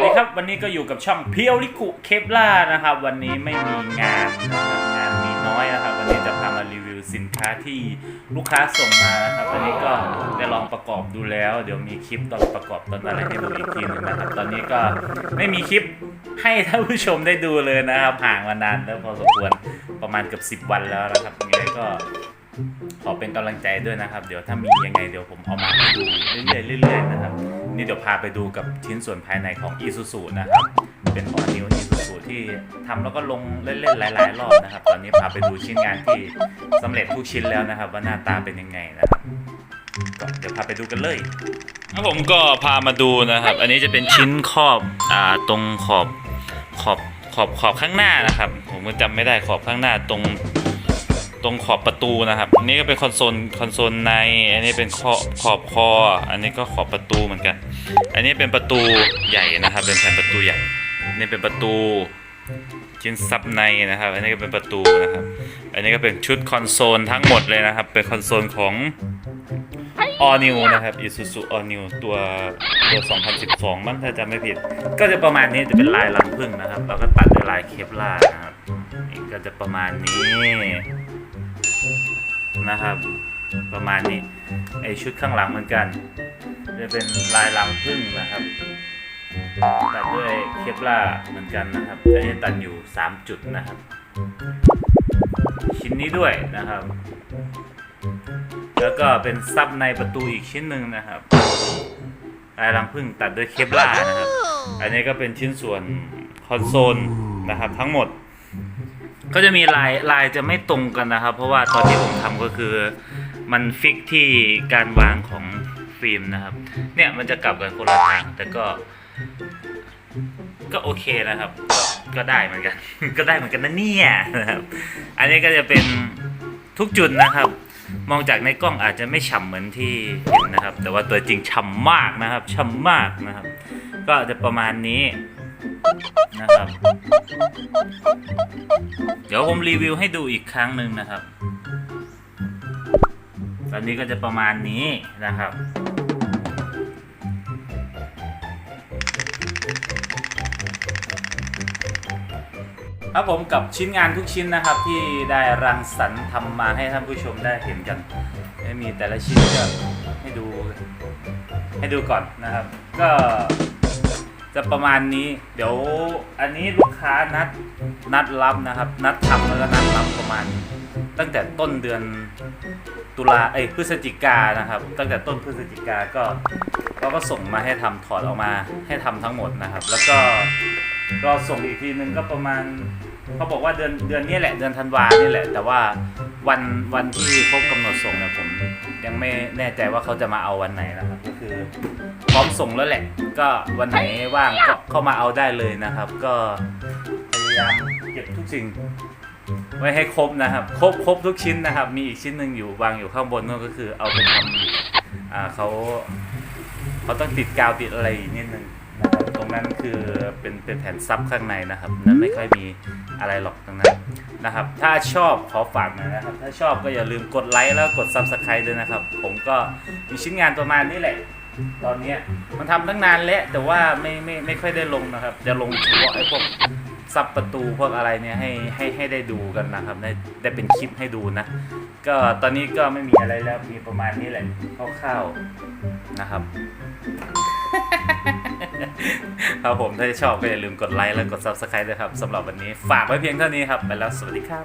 วัสดีครับวันนี้ก็อยู่กับช่องเพียวลิกุเคปล่านะครับ วันนี้ไม่มีงานนะครับงานมีน้อยนะครับ วันนี้จะพามารีวิวสินค้าที่ลูกค้าส่งมานะครับอันนี้ก็ได้ลองประกอบดูแล้ว เดี๋ยวมีคลิปตอนประกอบตอนอะไรให้ดูอีกทีหนึงนะครับ ตอนนี้ก็ไม่มีคลิปให้ท่านผู้ชมได้ดูเลยนะครับห่างมานานแล้วพอสมควรประมาณเกือบ10 วันแล้วนะครับยังไงก็ ขอเป็นกำลังใจด้วยนะครับ เดี๋ยวถ้ามียังไงเดี๋ยวผมเอามาให้ดูเรื่อยๆเรื่อยๆนะครับ นี่เดี๋ยวพาไปดูกับชิ้นส่วนภายในของ i s u z u นะครับ เป็นออนิว i s u z u ที่ทำแล้วก็ลงเล่นๆหลาย ๆ รอบนะครับ ตอนนี้พาไปดูชิ้นงานที่สำเร็จทุกชิ้นแล้วนะครับ ว่าหน้าตาเป็นยังไงนะครับก็เดี๋ยวพาไปดูกันเลยครับผมก็พามาดูนะครับ อันนี้จะเป็นชิ้นครอบอ่าตรงขอบขอบขอบขอบข้างหน้านะครับ ผมก็จำไม่ได้ขอบข้างหน้าตรง ตรงขอบประตูนะครับอันนี้ก็เป็นคอนโซลคอนโซลใน อันนี้เป็นขอบขอบคอ อันนี้ก็ขอบประตูเหมือนกัน อันนี้เป็นประตูใหญ่นะครับ เป็นแผ่นประตูใหญ่อันนี่เป็นประตูชิ้นซับในนะครับ อันนี้ก็เป็นประตูนะครับ อันนี้ก็เป็นชุดคอนโซลทั้งหมดเลยนะครับ เป็นคอนโซลของ All New นะครับ Isuzu All New ตัวตัว 2012 มั้งถ้าจำไม่ผิด ก็จะประมาณนี้จะเป็นลายรังผึ้งนะครับ แล้วก็ตัดด้วยลายเคปลานะครับก็จะประมาณนี้ นะครับ ประมาณนี้ไอชุดข้างหลังเหมือนกัน จะเป็นลายรังผึ้งนะครับตัดด้วยเคปล่าเหมือนกันนะครับอันนี้ตัดอยู่ 3 จุดนะครับ ชิ้นนี้ด้วยนะครับ แล้วก็เป็นซับในประตูอีกชิ้นหนึ่งนะครับลายรังผึ้งตัดด้วยเคปล่านะครับ อันนี้ก็เป็นชิ้นส่วนคอนโซลนะครับทั้งหมด ก็จะมีลายลายจะไม่ตรงกันนะครับ เพราะว่าตอนที่ผมทำก็คือ มันฟิกที่การวางของฟิล์มนะครับ เนี่ยมันจะกลับกันคนละทางแต่ก็ก็โอเคนะครับก็ก็ได้เหมือนกัน ก็ได้เหมือนกันนะเนี่ยนะครับ อันนี้ก็จะเป็นทุกจุดนะครับ มองจากในกล้องอาจจะไม่ฉ่ำเหมือนที่เห็นนะครับ แต่ว่าตัวจริงฉ่ำมากนะครับฉ่ำมากนะครับ ก็จะประมาณนี้ นะครับ เดี๋ยวผมรีวิวให้ดูอีกครั้งหนึ่งนะครับ ตอนนี้ก็จะประมาณนี้นะครับครับผมกับชิ้นงานทุกชิ้นนะครับ ที่ได้รังสรรค์ทำมาให้ท่านผู้ชมได้เห็นกันไม่มีแต่ละชิ้นก็ให้ดูให้ดูก่อนนะครับ ก็ จะประมาณนี้ เดี๋ยวอันนี้ลูกค้านัดนัดรับนะครับ นัดทำแล้วก็นัดรับประมาณ ตั้งแต่ต้นเดือนตุลาเอ้ยพฤศจิกานะครับ ตั้งแต่ต้นพฤศจิกาก็เราก็ส่งมาให้ทำถอดออกมาให้ทำทั้งหมดนะครับ แล้วก็ รอส่งอีกทีนึงก็ประมาณเขาบอกว่าเดือนเดือนนี้แหละเดือนธันวานี่แหละ แต่ว่าวันวันที่ครบกำหนดส่งเนี่ยผมยังไม่แน่ใจว่าเขาจะมาเอาวันไหนนะครับ ก็คือพร้อมส่งแล้วแหละ ก็วันไหนว่างก็เข้ามาเอาได้เลยนะครับ ก็พยายามเก็บทุกสิ่ง ไว้ให้ครบนะครับ ครบครบทุกชิ้นนะครับ มีอีกชิ้นหนึ่งอยู่วางอยู่ข้างบนนั่นก็คือเอาไปทำอ่าเขาเขาต้องติดกาวติดอะไรอีกนิดนึง งนั้นคือเป็นเป็นแผ่นซับข้างในนะครับนั้นไม่ค่อยมีอะไรหรอกตรงนั้นนะครับ ถ้าชอบขอฝากหน่อยนะครับ ถ้าชอบก็อย่าลืมกดไลค์แล้วกด Subscribe ด้วยนะครับ ผมก็มีชิ้นงานประมาณนี้แหละ ตอนนี้มันทำตั้งนานแล้วแต่ว่าไม่ไม่ไม่ค่อยได้ลงนะครับ จะลงเฉพาะไอ้พวกซับประตูพวกอะไรเนี่ยให้ให้ให้ได้ดูกันนะครับ ได้ได้เป็นคลิปให้ดูนะ ก็ตอนนี้ก็ไม่มีอะไรแล้วมีประมาณนี้แหละคร่าวๆนะครับ ครับผมถ้าชอบก็อย่าลืมกดไลค์และกด Subscribe ด้วยครับสำหรับวันนี้ฝากไว้เพียงเท่านี้ครับ ไปแล้วสวัสดีครับ